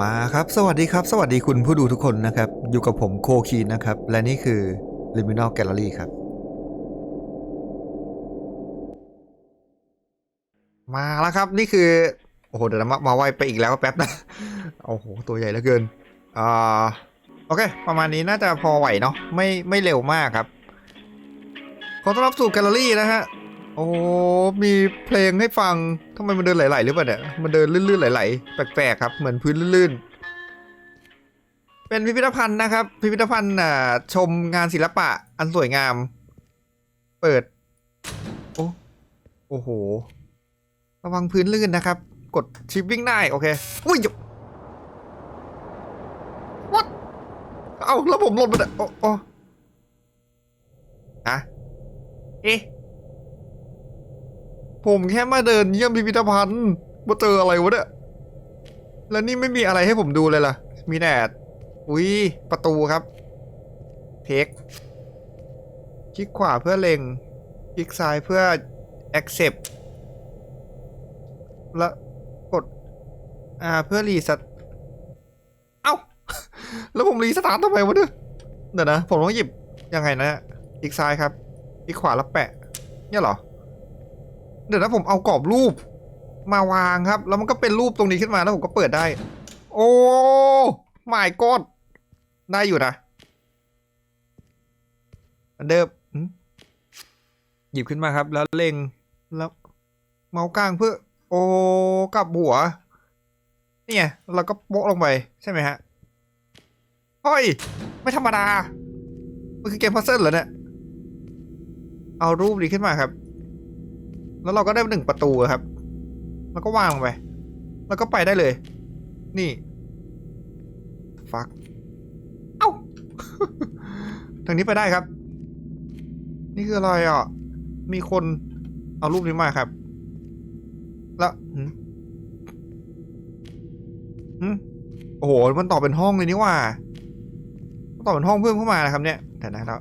มาครับ สวัสดีครับ สวัสดีคุณผู้ดูทุกคนนะครับ อยู่กับผมโคคีนนะครับ และนี่คือ Liminal Gallery ครับ มาแล้วครับนี่คือ โอ้โห เดี๋ยวนะมามาไวไปอีกแล้วแป๊บนะ โอ้โห ตัวใหญ่เหลือเกิน อ่า โอเค ประมาณนี้น่าจะพอไหวเนาะไม่ไม่เร็วมากครับ ขอต้อนรับสู่แกลเลอรี่นะฮะ โอ้มีเพลงให้ฟังทำไมมันเดินไหลๆหรือเปล่าเนี่ย มันเดินลื่นๆไหลๆแปลกๆครับ เหมือนพื้นลื่นๆ เป็นพิพิธภัณฑ์นะครับ พิพิธภัณฑ์อ่าชมงานศิลปะอันสวยงาม เปิด โอ้โอ้โห ระวังพื้นลื่นนะครับ กดชิปวิ่งได้โอเคอุ้ย what เอ้าแล้วผมหล่นไปเนี่ยโอ้โอ้ฮะเอ๊ะ ผมแค่มาเดินเยี่ยมพิพิธภัณฑ์มาเจออะไรวะเนี่ยแล้วนี่ไม่มีอะไรให้ผมดูเลยล่ะ มีแต่อุ้ยประตูครับ เทคคลิกขวาเพื่อเล็ง คลิกซ้ายเพื่อ accept แล้วกด อ่า เพื่อรีสตเอ้า แล้วผมรีสตาร์ททำไมวะเนี่ยเดี๋ยวนะ ผมต้องหยิบ ยังไงนะ คลิกซ้ายครับ คลิกขวาแล้วแปะ เนี่ยเหรอ เดี๋ยวนะผมเอากรอบรูป มาวางครับ แล้วมันก็เป็นรูปตรงนี้ขึ้นมาแล้วผมก็เปิดได้ โอ้ไม่กดได้อยู่นะอันเดิมหยิบขึ้นมาครับ แล้วเล็งแล้วเมาส์กลางเพื่อ โอ้กลับหัวเนี่ยเราก็โปะลงไปใช่ไหมฮะเฮ้ย ไม่ธรรมดา มันคือเกมพัซเซิลเหรอเนี่ย เอารูปนี้ขึ้นมาครับ แล้วเราก็ได้หนึ่งประตูครับ แล้วก็วางไป แล้วก็ไปได้เลย นี่ ฟัก เอ้า ทางนี้ไปได้ครับ นี่คืออะไรอะ มีคนเอารูปนี้มาครับ แล้วหืมหืมโอ้โห มันต่อเป็นห้องเลยนี่ว่ามันต่อเป็นห้องเพิ่มเข้ามานะครับ เนี่ยแต่นะแล้ว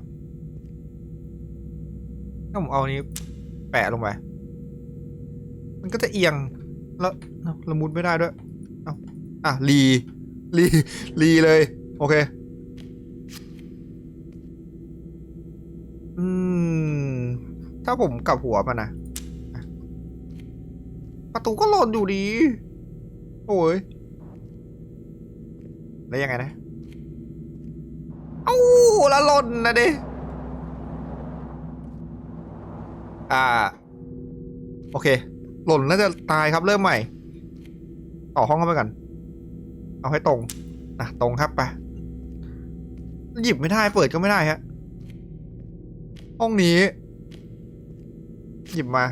ถ้าผมเอานี้แปะลงไป มันก็จะเอียง แล้วละมุดไม่ได้ด้วย เอาอะรีรีรีเลย โอเค อืม ถ้าผมกลับหัวมันนะประตูก็หล่นอยู่ดี โอ้ย แล้วยังไงนะ เอ้าแล้วหล่นนะเด้อ่า โอเค หล่นน่าจะตายครับเริ่มใหม่ ต่อห้องเข้าไปกันเอาให้ตรงนะตรงครับไป หยิบไม่ได้เปิดก็ไม่ได้ฮะ ห้องนี้ หยิบมา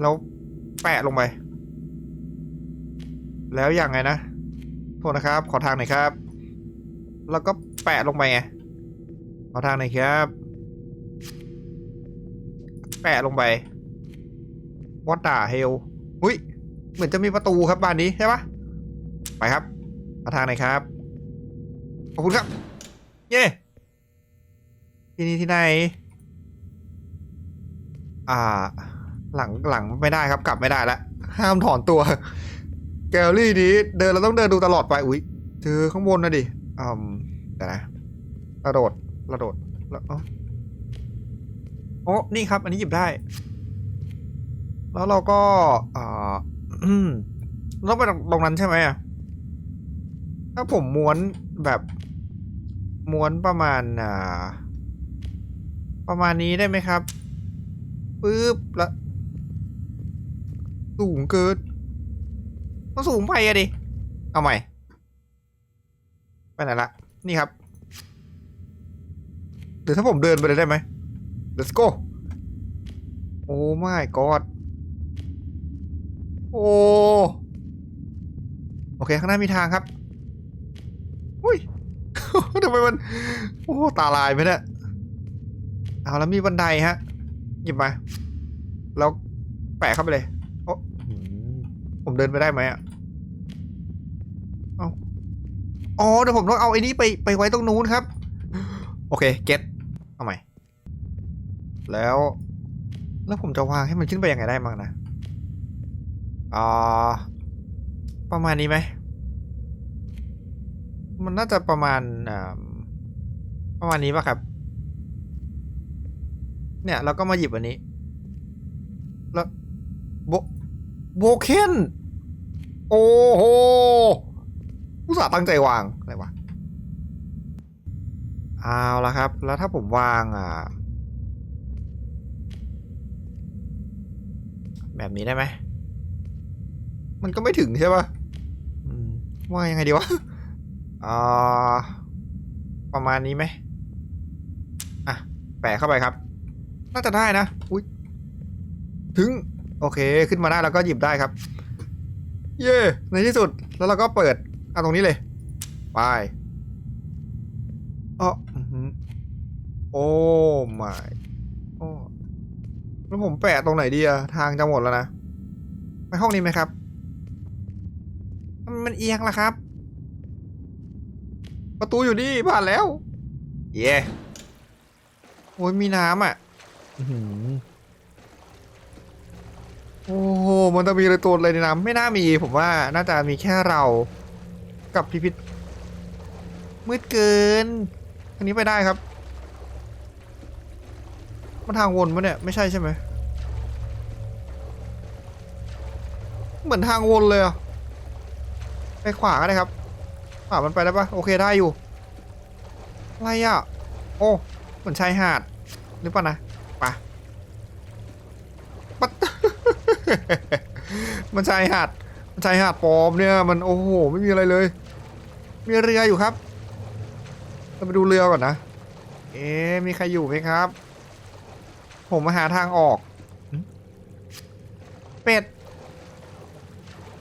แล้วแปะลงไป แล้วอยังไงนะ โทษนะครับ ขอทางหน่อยครับ แล้วก็แปะลงไปไง ขอทางหน่อยครับ แปะลงไปวัดด่าเฮล อุ้ยเหมือนจะมีประตูครับบ้านนี้ใช่ปะไปครับมาทางไหนครับ ขอบคุณครับ เย้ที่นี่ที่ไหน อ่า หลังหลังไม่ได้ครับกลับไม่ได้ล้วห้ามถอนตัว แกลลี่นี้เดินเราต้องเดินดูตลอดไปอุ้ยเจอข้างบนนะดิอืมแต่นะกระโดดกระโดดแล้วอ๋อนี่ครับ อันนี้หยิบได้ แล้วเราก็อ่าต้องไปตรงนั้นใช่ไหมอะถ้าผมม้วนแบบม้วนประมาณอ่าประมาณนี้ได้ไหมครับปึ๊บล้วสูงเกินมันสูงไปอะดิ เอาใหม่ ไปไหนละ นี่ครับหรือถ้าผมเดินไปเลยได้ไหม let's go โอ้ my god โอ้โอเค ข้างหน้ามีทางครับอุ้ยทำไมมันโอ้ตาลายไหมเนี่ยเอาแล้วมีบันไดฮะหยิบมาแล้วแปะเข้าไปเลยโอ้อืมผมเดินไปได้ไหมอะเอาอ๋อเดี๋ยวผมต้องเอาไอ้นี้ไปไปไว้ตรงนู้นครับ โอเคเก็ตเอาใหม่แล้ว แล้วผมจะวางให้มันขึ้นไปยังไงได้บ้างนะ อ่าประมาณนี้ไหม มันน่าจะประมาณประมาณนี้ป่ะครับ เนี่ยเราก็มาหยิบอันนี้ แล้วโบโบเคนโอ้โหผู้สาตั้งใจวาง อะไรวะเอาละครับ แล้วถ้าผมวางอ่าแบบนี้ได้ไหม มันก็ไม่ถึงใช่ปะอืมว่ายังไงดีวะอ่าประมาณนี้ไหมอะ แปะเข้าไปครับ น่าจะได้นะ อุ้ยถึง โอเค ขึ้นมาได้แล้วก็หยิบได้ครับ เย่ในที่สุด แล้วเราก็เปิดเอาตรงนี้เลย ไปอ๋ออื้อโอ้ my โอ้แล้วผมแปะตรงไหนดีอะทางจะหมดแล้วนะ ไปห้องนี้ไหมครับ มันเอียงล่ะครับ ประตูอยู่นี่ผ่านแล้ว เย่โอ้ยมีน้ำอะอื้อหือโอ้โหมันจะมีอะไรตัวอะไรในน้ำไม่น่ามีผมว่า น่าจะมีแค่เรากับพิพิธมืดเกินทางนี้ไปได้ครับ มันทางวนปะเนี่ย ไม่ใช่ใช่ไหม เหมือนทางวนเลยอะ ไปขวาก็ได้ครับ ขวามันไปได้ปะโอเคได้อยู่ อะไรอะ โอ้ เหมือนชายหาดหรือเปล่านะไปะปัดมันชายหาด มันชายหาดปลอมเนี่ยมันโอ้โหไม่มีอะไรเลย มีเรืออยู่ครับ เราไปดูเรือก่อนนะ เอ๊มีใครอยู่ไหมครับ ผมมาหาทางออก เป็ด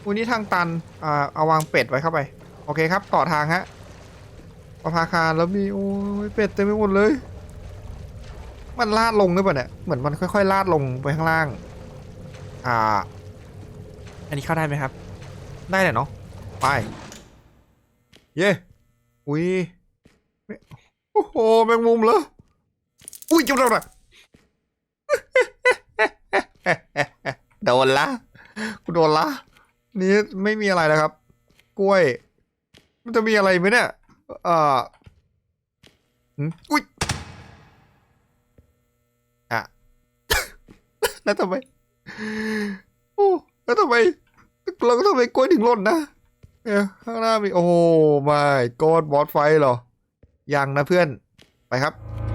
วันนี้ทางตันอ่าเอาวางเป็ดไว้เข้าไป โอเคครับ ต่อทางฮะประภาคารแล้วมีโอ้ยเป็ดเต็มไปหมดเลย มันลาดลงหรือเปล่าเนี่ย เหมือนมันค่อยๆ ลาดลงไปข้างล่าง อ่า อันนี้เข้าได้ไหมครับ ได้แหละเนาะ ไป เย้ อุ้ย โอ้โห แมงมุมเหรอ อุ้ยจุดแล้วนะโดนละ กูโดนละ นี่ไม่มีอะไรแล้วครับ กล้วย มันจะมีอะไรไหมเนี่ยเอ่อหืมอุ้ยอะแล้วทำไมโอ้แล้วทำไมเราก็ทำไมกล้วยถึงหล่นนะเนี่ยข้างหน้ามีโอ้ไม่กอดบอสไฟเหรอยังนะเพื่อนไปครับ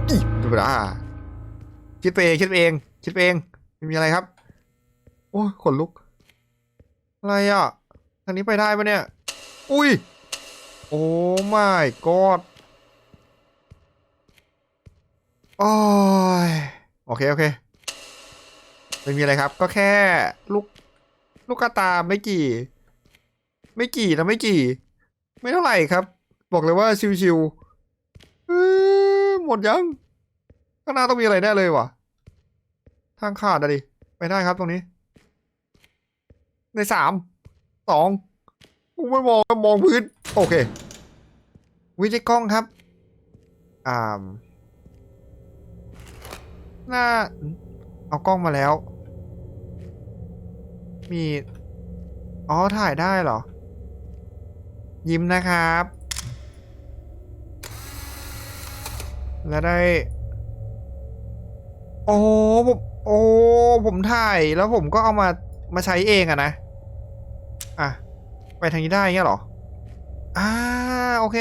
อีดูไปละคิดไปเองคิดไปเองคิดไปเองไม่มีอะไรครับ โอ้ขนลุก อะไรอะ ทางนี้ไปได้ปะเนี่ย อุ้ย โอ้ไม่กอดโอ้ยโอเค โอเค ไม่มีอะไรครับ ก็แค่ลูก ลูกกระตาไม่กี่ ไม่กี่นะไม่กี่ ไม่เท่าไหร่ครับ บอกเลยว่าชิวๆเอ้ยหมดยังข้างหน้าต้องมีอะไรแน่เลยว่ะ ทางขาดอะดิ ไปได้ครับตรงนี้ ในสามสองกูไม่มองมองพื้น โอเค วิจัยกล้องครับ อ่าหน้า เอากล้องมาแล้ว มี อ๋อ ถ่ายได้เหรอ ยิ้มนะครับ แล้วได้ โอ้ผม โอ้ ผมถ่ายแล้วผมก็เอามา มาใช้เองอะนะ อะ ไปทางนี้ได้เงี้ยหรอ อ่า โอเค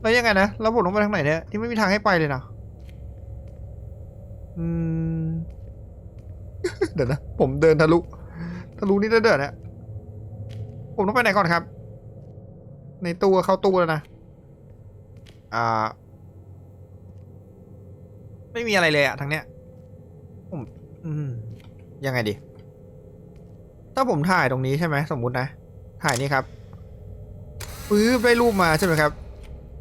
แล้วยังไงนะ แล้วผมต้องไปทางไหนเนี่ย ที่ไม่มีทางให้ไปเลยนะ อืม เดี๋ยวนะ ผมเดินทะลุ ทะลุนี่เดินเนี่ยผมต้องไปไหนก่อนครับ ในตู้เข้าตู้แล้วนะ อ่า ไม่มีอะไรเลยอะทางเนี้ยผมอืม ยังไงดี ถ้าผมถ่ายตรงนี้ใช่ไหมสมมุตินะ ถ่ายนี่ครับปื๊บได้รูปมาใช่ไหมครับ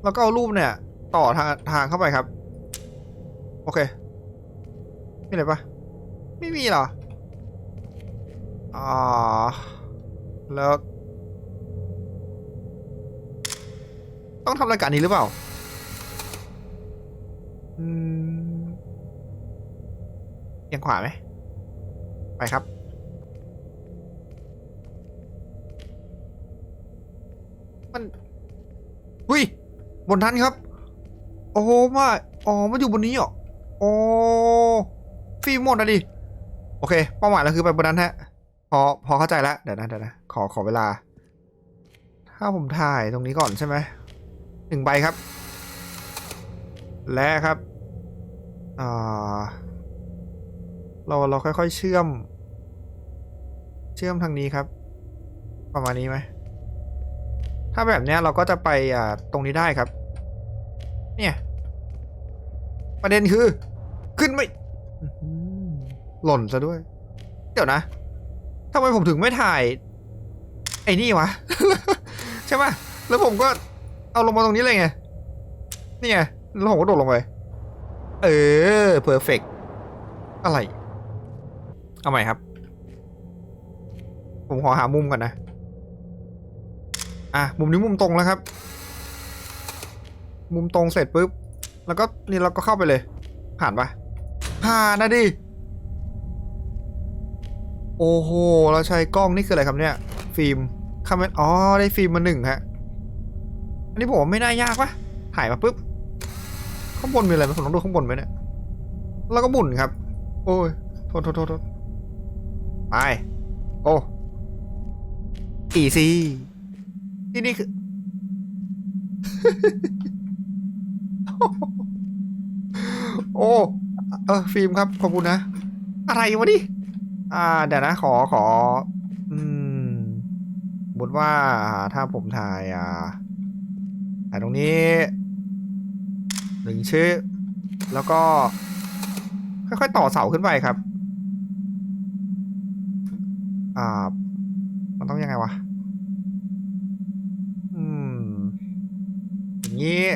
แล้วก็เอารูปเนี่ย ต่อทางทางเข้าไปครับ โอเคมีอะไรปะไม่มีหรออ๋อแล้ว ต้องทำรายการนี้หรือเปล่าอืมยังขวาไหมไปครับ มันหุ้ย บนนั้นครับ โอ้มาอ๋อมันอยู่บนนี้เหรอโอ้ฟิล์มหมดอะดิ โอเค เป้าหมายเราคือไปบนนั้นฮะ พอ พอเข้าใจแล้ว เดี๋ยวนะเดี๋ยวนะ ขอ ขอเวลา ถ้าผมถ่ายตรงนี้ก่อนใช่ไหมหนึ่งใบครับ และครับอ่าเราเราค่อยๆเชื่อม เชื่อมทางนี้ครับ ประมาณนี้ไหม ถ้าแบบเนี้ยเราก็จะไปอ่าตรงนี้ได้ครับ เนี่ย ประเด็นคือ ขึ้นไม่หล่นซะด้วย เดี๋ยวนะทำไมผมถึงไม่ถ่าย ไอ้นี่วะ ใช่ป่ะ แล้วผมก็เอาลงมาตรงนี้เลยไง นี่ไง แล้วผมก็โดดลงไป เออเพอร์เฟกอะไร เอาใหม่ครับ ผมขอหามุมก่อนนะ อะมุมนี้มุมตรงแล้วครับ มุมตรงเสร็จปุ๊บ แล้วก็นี่เราก็เข้าไปเลย ผ่านปะผ่านนะดิ โอ้โห เราใช้กล้องนี่คืออะไรครับเนี่ย ฟิล์มคาเมนอ๋อ ได้ฟิล์มมาหนึ่งฮะ อันนี้ผมว่าไม่น่ายากปะถ่ายมาปุ๊บ ข้างบนมีอะไรไหมผมต้องดูข้างบนไหมเนี่ย แล้วก็หมุนครับ โอ้ยโทษโทษโทษโทษไป โอ้อีซี่ ที่นี่คือ โอ้เออฟิล์มครับ ขอบคุณนะ อะไรวะนี่อ่า เดี๋ยวนะ ขอขอ อืมสมมติว่าถ้าผมถ่ายอ่าถ่ายตรงนี้หนึ่งชื่อแล้วก็ ค่อยๆ ต่อเสาขึ้นไปครับ อ่า มันต้องยังไงวะ อืม อย่างนี้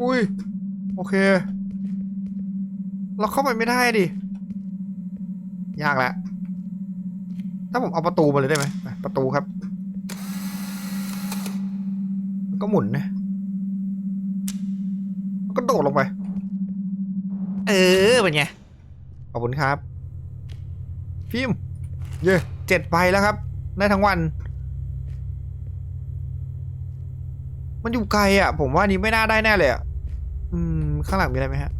อุ้ย โอเค เราเข้าไปไม่ได้ดิ ยากแล้วถ้าผมเอาประตูมาเลยได้ไหมอะประตูครับ ก็หมุนนะแล้วก็โดดลงไป เออ เป็นไง ขอบคุณครับพิมพ์เย่เจ็ดใบแล้วครับ ได้ทั้งวัน มันอยู่ไกลอะ ผมว่านี้ไม่น่าได้แน่เลยอะ อืม ข้างหลังมีอะไรไหมฮะ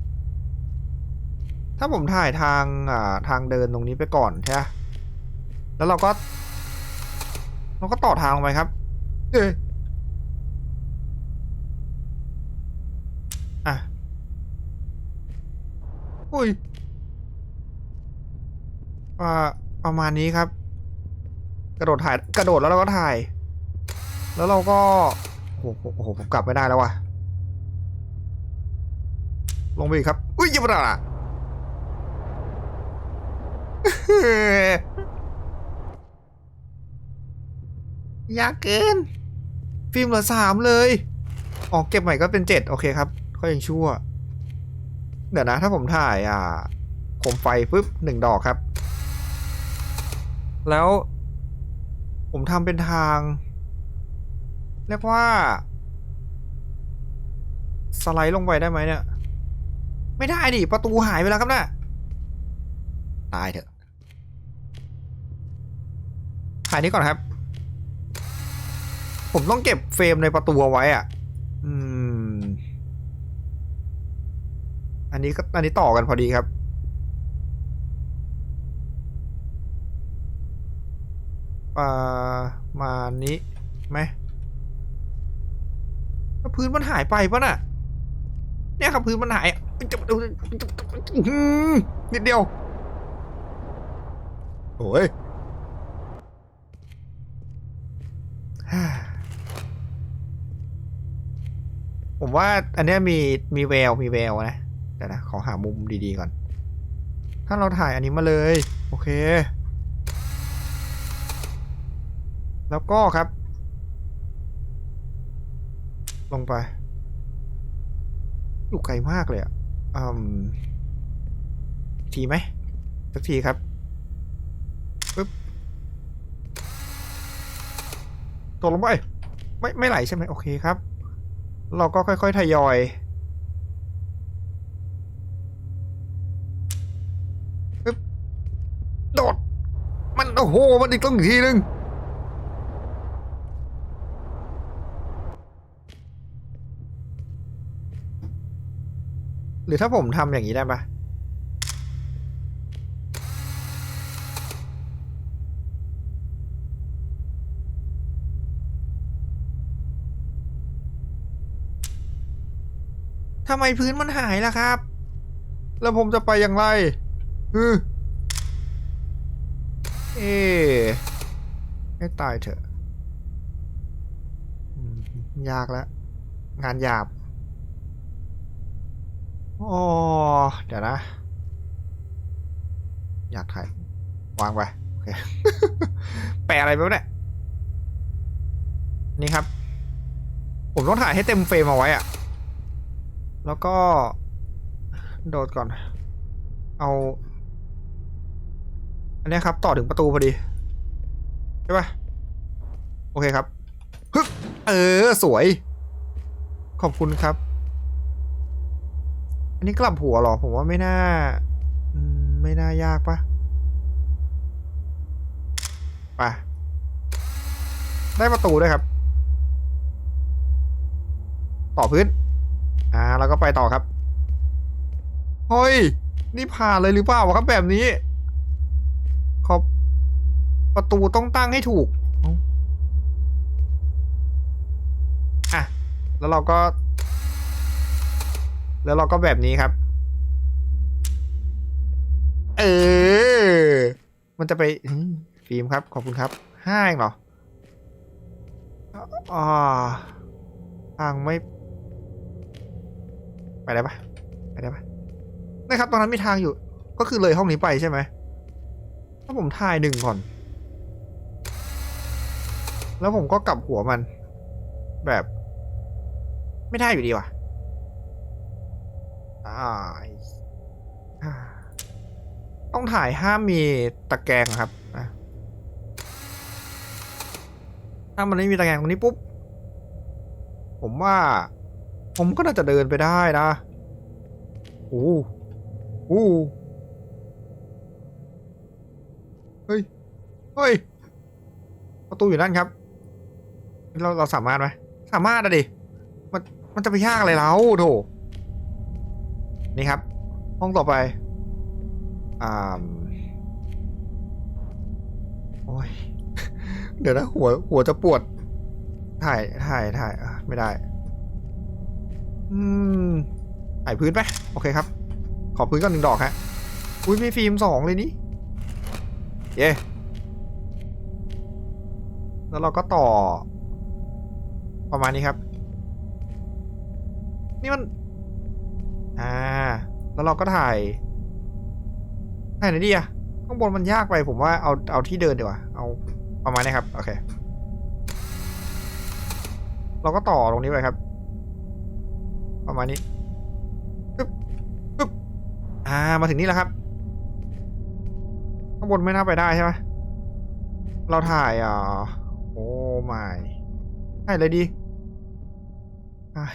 ถ้าผมถ่ายทางอ่าทางเดินตรงนี้ไปก่อนใช่ไหมแล้วเราก็ เราก็ต่อทางลงไปครับ เอ้ยอะอุ้ยอ่าประมาณนี้ครับ กระโดดถ่าย กระโดดแล้วเราก็ถ่าย แล้วเราก็ โอ้โหผมกลับไม่ได้แล้วว่ะ ลงไปอีกครับ อุ้ยยิบระยากเกิน ฟิล์มเหลือสามเลย ออกเก็บใหม่ก็เป็นเจ็ดโอเคครับก็ยังชั่ว เดี๋ยวนะ ถ้าผมถ่ายอ่าโคมไฟปุ๊บหนึ่งดอกครับ แล้ว ผมทำเป็นทาง เรียกว่า สไลด์ลงไปได้ไหมเนี่ย ไม่ได้ดิ ประตูหายไปแล้วครับนะ่ะตายเถอะถ่ายนี้ก่อนครับ ผมต้องเก็บเฟรมในประตูเอาไว้อะ อืม อันนี้ก็อันนี้ต่อกันพอดีครับ ประมาณนี้ไหม แล้วพื้นมันหายไปปะน่ะ เนี่ยครับพื้นมันหายนิดเดียวโอ้ยผมว่าอันนี้มีมีแววมีแววนะเดี๋ยวนะขอหามุมดีๆก่อน ถ้าเราถ่ายอันนี้มาเลย โอเค แล้วก็ครับ ลงไป อยู่ไกลมากเลยอะอืมทีไหมสักทีครับปึ๊บตกลงไปไม่ไม่ไหลใช่ไหมโอเคครับ เราก็ค่อยๆทยอยปึ๊บโดด มันโอ้โห มันอีกต้องอีกทีนึง รือถ้าผมทำอย่างนี้ได้ปะทำไมพื้นมันหายล่ะครับ แล้วผมจะไปอย่างไรอือเอ๊ให้ตายเถอะ ยากแล้ว งานหยาบ อ๋อเดี๋ยวนะ อยากถ่ายวางไปโอเคแปะอะไรไปวะเนี่ยนี่ครับ ผมต้องถ่ายให้เต็มเฟรมเอาไว้อะแล้วก็ โดดก่อน เอา อันนี้ครับ ต่อถึงประตูพอดี ใช่ปะโอเคครับ ฮึบเออ สวย ขอบคุณครับ อันนี้กลับหัวหรอ ผมว่าไม่น่า ไม่น่ายากปะไปได้ประตูด้วยครับ ต่อพื้น อ่า แล้วก็ไปต่อครับ เฮ้ย นี่ผ่านเลยหรือเปล่าวะครับแบบนี้ ขอบ ประตูต้องตั้งให้ถูก อะ แล้วเราก็ แล้วเราก็แบบนี้ครับ เออ มันจะไปฟิล์มครับ ขอบคุณครับ ห้าองเหรออ่าทางไม่ ไปได้ปะไปได้ปะนะครับ ตอนนั้นมีทางอยู่ ก็คือเลยห้องนี้ไปใช่ไหมถ้าผมทายหนึ่งก่อน แล้วผมก็กลับหัวมัน แบบ ไม่ได้อยู่ดีว่ะาอ่าต้องถ่ายห้ามมีตะแกรงครับ ถ้ามันไม่มีตะแกรงตรงนี้ปุ๊บ ผมว่า ผมก็น่าจะเดินไปได้นะโอ้โอ้เฮ้ย เฮ้ย ประตูอยู่นั่นครับ เราเราสามารถไหม สามารถอะดิ มันมันจะไปยากอะไรแล้วโถ นี่ครับ ห้องต่อไปอ่าโอ้ยเดี๋ยวนะหัวหัวจะปวด ถ่ายถ่ายถ่ายไม่ได้ อืมถ่ายพื้นไปโอเคครับ ขอพื้นก่อนหนึ่งดอกฮะอุ้ยมีฟิล์มสองเลยนี่เย้แล้วเราก็ต่อ ประมาณนี้ครับ นี่มัน อ่า แล้วเราก็ถ่ายถ่ายไหนดีอะข้างบนมันยากไปผมว่าเอาเอาที่เดินดีกว่า เอาประมาณนี้ครับ โอเค เราก็ต่อตรงนี้ไปครับ ประมาณนี้ปึ๊บปึ๊บอ่า มาถึงนี่แล้วครับ ข้างบนไม่น่าไปได้ใช่ไหมเราถ่ายอ่าโอ้ไม่ถ่ายอะไรดีถ่าย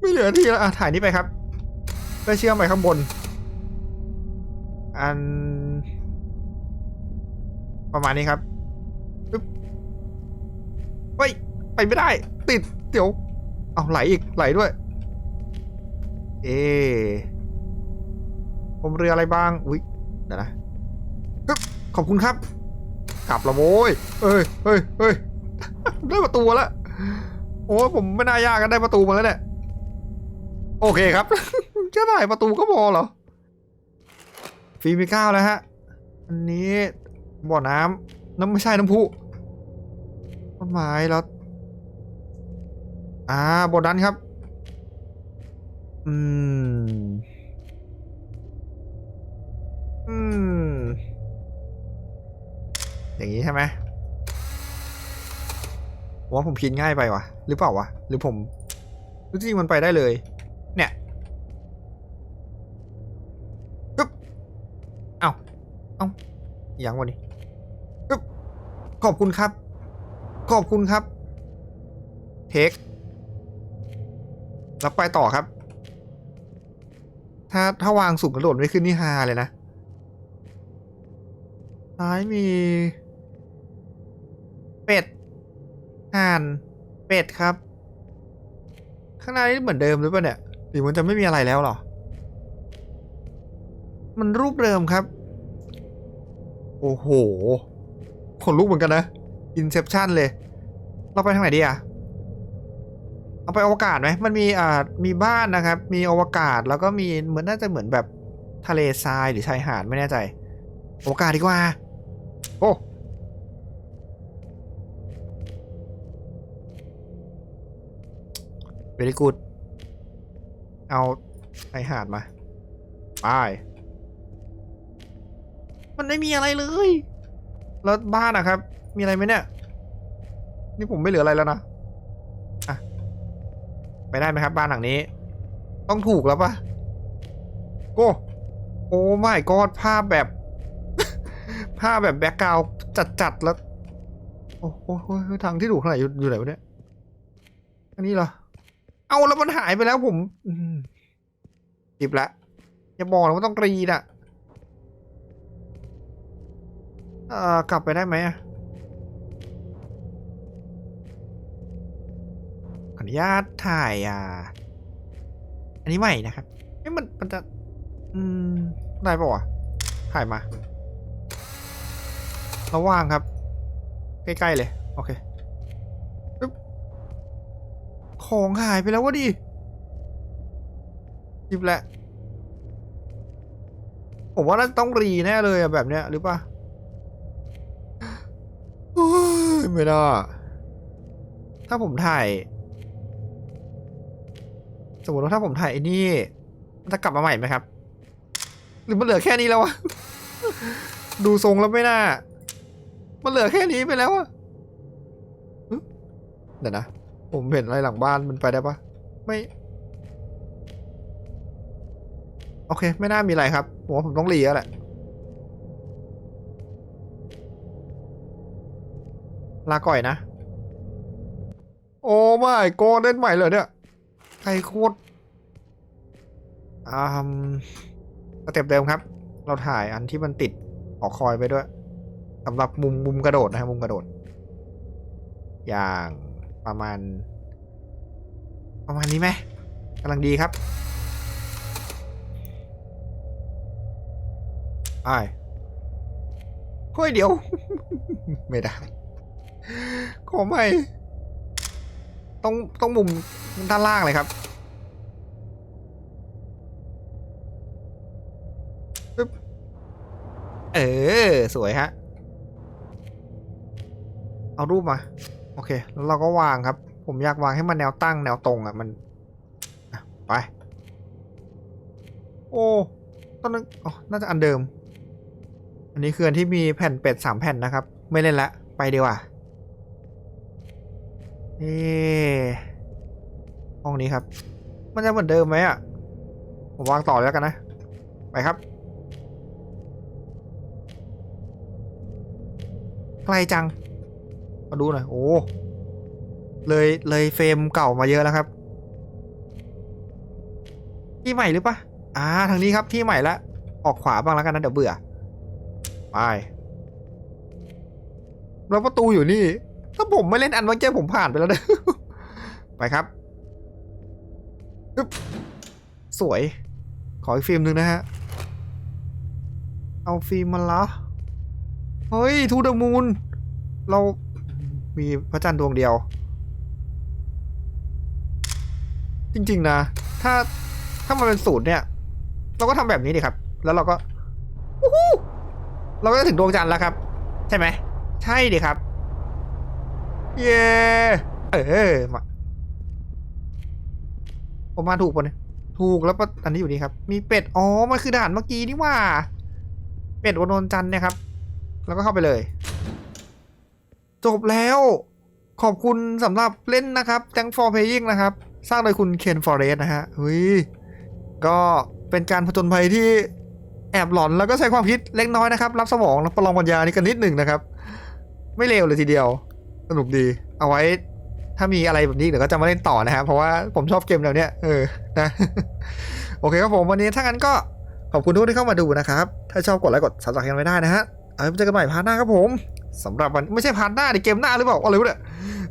ไม่เหลือที่แล้วอะถ่ายนี้ไปครับเพื่อเชื่อมไปข้างบน อัน ประมาณนี้ครับปึ๊บเฮ้ยไปไม่ได้ ติดเดี๋ยวเอาไหลอีกไหลด้วย เอผมเรืออะไรบ้าง อุ๊ยเดี๋ยวนะปึ๊บขอบคุณครับ กลับละโว้ยเอ้ยเฮ้ยเฮ้ยได้ประตูแล้วโอ้ผมไม่น่ายากกันได้ประตูมาแล้วเนี่ย โอเคครับ แค่ถ่ายประตูก็พอเหรอฟิล์มมีเก้าแล้วฮะ อันนี้บ่อน้ำน้ำไม่ใช่น้ำพุต้นไม้แล้ว อ่าบทนั้นครับ อืม อืม อย่างนี้ใช่ไหมว่าผมพินง่ายไปวะหรือเปล่าวะ หรือผมหรือจริงมันไปได้เลย เนี่ยปึ๊บเอ้าเอ้าอย่างวันนี้ปึ๊บขอบคุณครับ ขอบคุณครับ เทคแล้วไปต่อครับ ถ้าถ้าวางสูงกระโดดไม่ขึ้นนี่ฮาเลยนะซ้ายมี เป็ดห่าน เป็ดครับ ข้างหน้านี่เหมือนเดิมหรือเปล่าเนี่ย หรือมันจะไม่มีอะไรแล้วหรอ มันรูปเดิมครับ โอ้โห ขนลุกเหมือนกันนะ อินเซ t ชันเลย เราไปทางไหนดีอะเอาไปอวกาศไหม มันมีอ่ามีบ้านนะครับ มีอวกาศแล้วก็มีเหมือนน่าจะเหมือนแบบทะเลทรายหรือชายหาดไม่แน่ใจ อวกาศดีกว่า โอ้เ e รี่กูด เอาชายหาดมาไปมันไม่มีอะไรเลย แล้วบ้านอะครับ มีอะไรไหมเนี่ย นี่ผมไม่เหลืออะไรแล้วนะอะไปได้ไหมครับ บ้านหลังนี้ ต้องถูกแล้วปะโก้โอ้ไม่กอดภาพแบบ ภาพแบบแบ็กกราวจัดๆแล้ว โอ้โหทางที่ถูกเท่าไหร่อยู่ไหนวะเนี่ย อันนี้เหรอ เอาแล้วมันหายไปแล้วผมจิบละอย่าบอกนะว่าต้องกรีดอะเอ่อกลับไปได้ไหมอะขออนุญาตถ่ายอ่า อันนี้ใหม่นะครับเอ้มันมันจะ อืมได้ปะวะถ่ายมา ระว่างครับ ใกล้ ๆ เลย โอเคปึ๊บ ของหายไปแล้ววะดิหยิบแหละ ผมว่าน่าจะต้องรีแน่เลยอะแบบเนี้ยหรือปะไม่ได้ถ้าผมถ่าย สมมติว่าถ้าผมถ่ายไอ้นี่มันจะกลับมาใหม่ไหมครับ หรือมันเหลือแค่นี้แล้ววะ ดูทรงแล้วไม่น่า มันเหลือแค่นี้ไปแล้วอะเดี๋ยวนะ ผมเห็นอะไรหลังบ้านมันไปได้ปะไม่ โอเค ไม่น่ามีอะไรครับผมว่าผมต้องรีแล้วแหละลาก่อยนะ โอ้ไม่โกเล่นใหม่เลยเนี่ยไอ้โคตรอ่าสเต็ปเดิมครับ เราถ่ายอันที่มันติดหอกคอยไปด้วยสำหรับมุมมุมกระโดดนะครับมุมกระโดด อย่าง ประมาณ ประมาณนี้ไหมกำลังดีครับไปเฮ้ยเดี๋ยว ไม่ได้ ขอไม่ต้องต้องมุมด้านล่างเลยครับเออ สวยฮะ เอารูปมา อเคแล้วเราก็วางครับ ผมอยากวางให้มันแนวตั้งแนวตรงอะมันไป โอ้ตอนนั้นอ๋อน่าจะอันเดิม อันนี้คืออันที่มีแผ่นเป็ดสามแผ่นนะครับ ไม่เล่นละ ไปดีกว่าเอห้องนี้ครับ มันจะเหมือนเดิมไหมอะ ผมวางต่อแล้วกันนะ ไปครับไกลจัง มาดูหน่อย โอ้ เลยเลยเฟรมเก่ามาเยอะแล้วครับ ที่ใหม่หรือปะอ่า ทางนี้ครับที่ใหม่ละ ออกขวาบ้างแล้วกันนะเดี๋ยวเบื่อ ไป แล้วประตูอยู่นี่ ถ้าผมไม่เล่นอันเมื่อกี้ผมผ่านไปแล้วนะไปครับ สวย ขออีกฟิล์มหนึ่งนะฮะ เอาฟิล์มมาละเฮ้ยทูเดมูนเรา มีพระจันทร์ดวงเดียว จริง ๆ นะ ถ้าถ้ามันเป็นสูตรเนี่ย เราก็ทำแบบนี้ดิครับ แล้วเราก็วู้ฮู้เราก็จะถึงดวงจันทร์แล้วครับ ใช่ไหม ใช่ดิครับ เย้เออมาผมมาถูกปะเนี่ยถูกแล้วปะอันนี้อยู่นี่ครับ มีเป็ด อ๋อ มันคือด่านเมื่อกี้นี่ว่า เป็ดวนนจันทร์เนี่ยครับ แล้วก็เข้าไปเลย จบแล้ว ขอบคุณสำหรับเล่นนะครับ Thank for playing นะครับ สร้างโดยคุณเคนฟอเรสนะฮะเฮ้ยก็เป็นการผจญภัยที่แอบหลอนแล้วก็ใช้ความคิดเล็กน้อยนะครับ รับสมองและประลองปัญญานี่กันนิดหนึ่งนะครับ ไม่เลวเลยทีเดียว สนุกดี เอาไว้ถ้ามีอะไรแบบนี้เดี๋ยวก็จะมาเล่นต่อนะฮะเพราะว่าผมชอบเกมแนวเนี้ยเออนะโอเคครับผมวันนี้ถ้างั้นก็ขอบคุณทุกที่เข้ามาดูนะครับ ถ้าชอบกดไลค์กดซับสไครต์กันไว้ได้นะฮะเอาไว้เจอกันใหม่พาร์ทหน้าครับผม สำหรับวันไม่ใช่พาร์ทหน้าดิเกมหน้าหรือเปล่าอะไรวะเนี่ย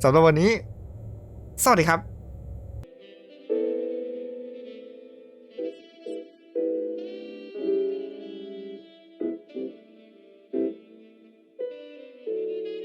สำหรับวันนี้ สวัสดีครับ